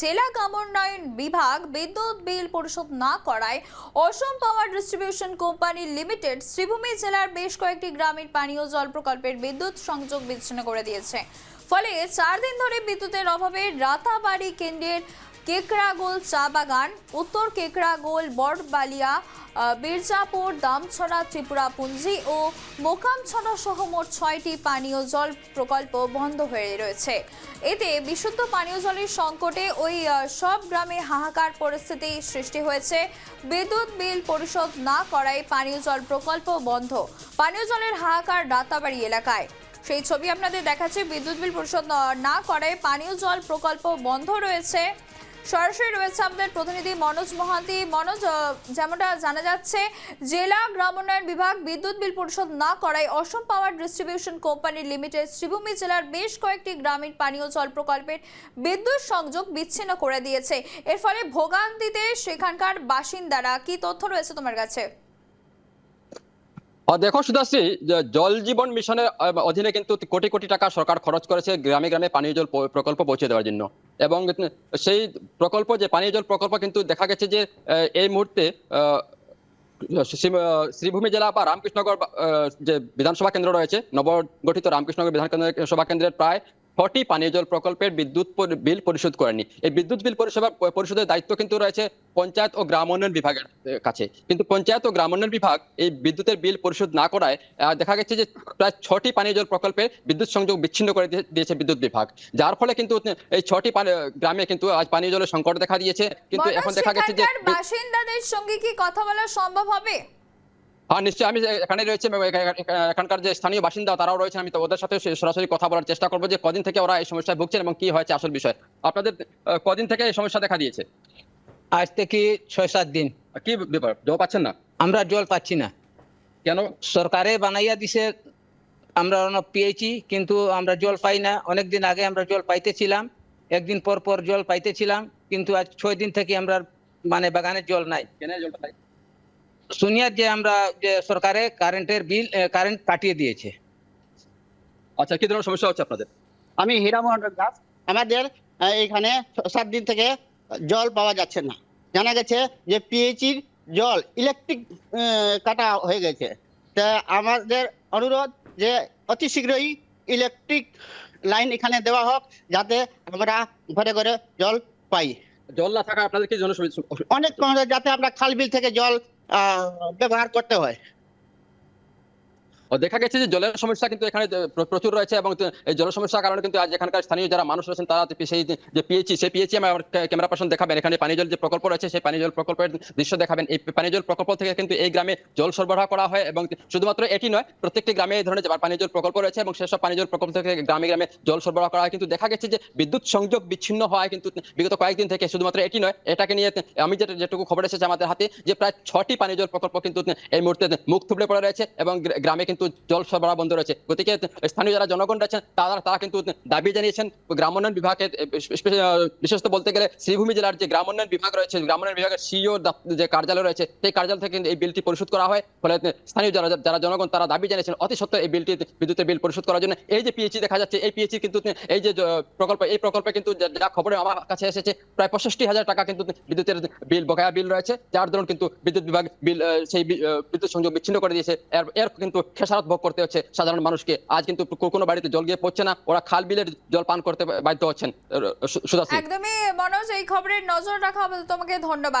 জেলা গ্রামোন্নয়ন বিভাগ বিদ্যুৎ বিল পরিশোধ না করায় Assam power distribution company limited Sribhumi জেলার বেশ কয়েকটি গ্রামীণ পানীয় জল প্রকল্পের বিদ্যুৎ সংযোগ বিচ্ছিন্ন করে দিয়েছে। ফলে চার দিন ধরে বিদ্যুতের অভাবে রাতাবাড়ি কেন্দ্রের কেকড়াগোল চা বাগান উত্তর কেকড়াগোল বড়বালিয়া আহ, বীরজাপুর দামছড়া ত্রিপুরাপুঞ্জি ও মোকামছড়া সহ মোট ছয়টি পানীয় জল প্রকল্প বন্ধ হয়ে রয়েছে। এতে বিশুদ্ধ পানীয় জলের সংকটে ওই সব গ্রামে হাহাকার পরিস্থিতি সৃষ্টি হয়েছে। বিদ্যুৎ বিল পরিশোধ না করায় পানীয় জল প্রকল্প বন্ধ। পানীয় জলের হাহাকার রাতাবাড়ি এলাকায়। সেই ছবি আপনাদের দেখাচ্ছে। বিদ্যুৎ বিল পরিশোধ না করায় পানীয় জল প্রকল্প বন্ধ রয়েছে। সরাসরি রয়েছে আমাদের প্রতিনিধি মনোজ মহান্তি। মনোজ যেমনটা জানা যাচ্ছে, জেলা গ্রাম উন্নয়ন বিভাগ বিদ্যুৎ বিল পরিশোধ না করায় Assam power distribution company limited Sribhumi জেলার বেশ কয়েকটি গ্রামীণ পানীয় জল প্রকল্পের বিদ্যুৎ সংযোগ বিচ্ছিন্ন করে দিয়েছে। এর ফলে ভোগান্তিতে সেখানকার বাসিন্দারা, কি তথ্য রয়েছে তোমার কাছে? দেখো সুদাশ্রী জল জীবন মিশনের অধীনে কিন্তু কোটি কোটি টাকা সরকার খরচ করেছে গ্রামে গ্রামে পানীয় জল প্রকল্প পৌঁছে দেওয়ার জন্য। এবং সেই প্রকল্প, যে পানীয় জল প্রকল্প কিন্তু দেখা গেছে যে এই মুহূর্তে শ্রীভূমি জেলা বা রামকৃষ্ণনগর যে বিধানসভা কেন্দ্র রয়েছে, নবগঠিত রামকৃষ্ণনগর বিধানসভা কেন্দ্রের প্রায় ছটি পানীয় জল প্রকল্পের বিদ্যুৎ বিল পরিশোধ করেনি। এই বিদ্যুৎ বিল পরিষেবা পরিশোধের দায়িত্ব কিন্তু রয়েছে পঞ্চায়েত ও গ্রাম উন্নয়ন বিভাগের কাছে। কিন্তু পঞ্চায়েত ও গ্রাম উন্নয়ন বিভাগ এই বিদ্যুতের বিল পরিশোধ না করায় দেখা গেছে যে প্রায় ছটি পানীয় জল প্রকল্পে বিদ্যুৎ সংযোগ বিচ্ছিন্ন করে দিয়েছে বিদ্যুৎ বিভাগ। যার ফলে কিন্তু এই ছটি গ্রামে কিন্তু আজ পানীয় জলের সংকট দেখা দিয়েছে। কিন্তু এখন দেখা গেছে যে বাসিন্দাদের সঙ্গে কি কথা বলা সম্ভব হবে? হ্যাঁ নিশ্চয়ই আমি এখানে রয়েছে এখানকার যে স্থানীয় বাসিন্দা তারাও রয়েছেন। আমি তো ওদের সাথে সরাসরি কথা বলার চেষ্টা করব যে কদিন থেকে ওরা এই সমস্যায় ভুগছেন এবং কি হয়েছে আসল বিষয়। আপনাদের কদিন থেকে এই সমস্যা দেখা দিয়েছে? আজ থেকে ছয় সাত দিন। কি ব্যাপার? জল পাচ্ছেন না? আমরা জল পাচ্ছি না। কেন? সরকারে বানাইয়া দিছে আমরা অনেক পেয়েছি কিন্তু আমরা জল পাই না। অনেক দিন আগে আমরা জল পাইতেছিলাম একদিন পর পর জল পাইতেছিলাম কিন্তু আজ ছয় দিন থেকে আমরা মানে বাগানে জল নাই। কেন জলটা পাই? শুনিয়া যে আমরা যে সরকারে কারেন্টের বিল কারেন্ট কাটিয়ে দিয়েছে। আচ্ছা কি ধরনের সমস্যা হচ্ছে আপনাদের? আমি হীরামোহন দাস আমাদের এখানে সাত দিন থেকে জল পাওয়া যাচ্ছে না। জানা গেছে যে পিএইচির জল ইলেকট্রিক কাটা হয়ে গেছে। তা আমাদের অনুরোধ যে অতি শীঘ্রই ইলেকট্রিক লাইন এখানে দেওয়া হোক যাতে আমরা ঘরে ঘরে জল পাই। জল না থাকা আপনাদের কি জন্য অনেক যাতে আমরা খাল বিল থেকে জল ব্যবহার করতে হয়। দেখা গেছে যে জলের সমস্যা কিন্তু এখানে প্রচুর রয়েছে এবং এই জলের সমস্যার কারণে কিন্তু আজ এখানকার স্থানীয় যারা মানুষ রয়েছেন তারা সেই যে পিএইচি সেই পিএইচি আমার ক্যামেরা পার্সন দেখাবেন। এখানে পানীয় জল যে প্রকল্প রয়েছে, সেই পানীয় জল প্রকল্পের দৃশ্য দেখাবেন। এই পানীয় জল প্রকল্প থেকে কিন্তু এই গ্রামে জল সরবরাহ করা হয় এবং শুধুমাত্র এটি নয়, প্রত্যেকটি গ্রামে এই ধরনের যে পানীয় জল প্রকল্প রয়েছে এবং সেসব পানীয় জল প্রকল্প থেকে গ্রামে গ্রামে জল সরবরাহ করা হয়। কিন্তু দেখা গেছে যে বিদ্যুৎ সংযোগ বিচ্ছিন্ন হয় কিন্তু বিগত কয়েকদিন থেকে শুধুমাত্র এটি নয়, এটাকে নিয়ে আমি যেটা, যেটুকু খবর এসেছে আমাদের হাতে যে প্রায় ছটি পানীয় জল প্রকল্প কিন্তু এই মুহূর্তে মুখ থুবড়ে পড়ে রয়েছে এবং গ্রামে কিন্তু জল সরবরাহ বন্ধ রয়েছে। গতিকে, স্থানীয় যারা জনগণ রয়েছেন, তারা তারা কিন্তু দাবি জানিয়েছেন, গ্রাম উন্নয়ন বিভাগের বিশেষত বলতে গেলে শ্রীভূমি জেলার যে গ্রাম উন্নয়ন বিভাগ রয়েছে, গ্রাম উন্নয়ন বিভাগের সিইও যে কার্যালয় রয়েছে, সেই কার্যালয় থেকে কিন্তু এই বিলটি পরিশোধ করা হয়। ফলে স্থানীয় যারা যারা জনগণ, তারা দাবি জানিয়েছেন অতি সত্ত্বর এই বিলটি, বিদ্যুতের বিল পরিশোধ করার জন্য। এই যে পিএইচি দেখা যাচ্ছে, এই পিএইচি কিন্তু, এই যে প্রকল্প, এই প্রকল্পে কিন্তু যা- খবরে আমার কাছে এসেছে, প্রায় পঁয়ষট্টি হাজার টাকা কিন্তু বিদ্যুতের বিল, বকেয়া বিল রয়েছে, যার দরুন কিন্তু বিদ্যুৎ বিভাগ বিল সেই বিদ্যুৎ সংযোগ বিচ্ছিন্ন করে দিয়েছে। এর কিন্তু খেসারত ভোগ করতে হচ্ছে। সাধারণ মানুষকে আজ কিন্তু কোনো বাড়িতে জল গিয়ে পড়ছে না। ওরা খাল বিলের জল পান করতে বাধ্য হচ্ছেন। একদমই মনোজ, এই খবরের নজর রাখা তোমাকে ধন্যবাদ।